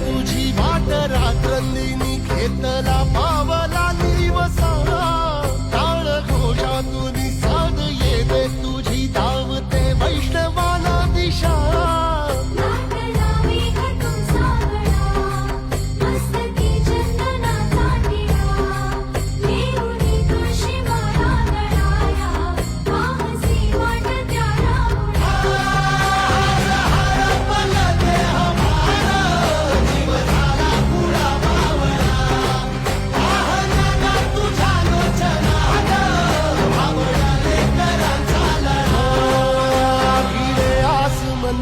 तुझी वाट रात्रंदिनी घेत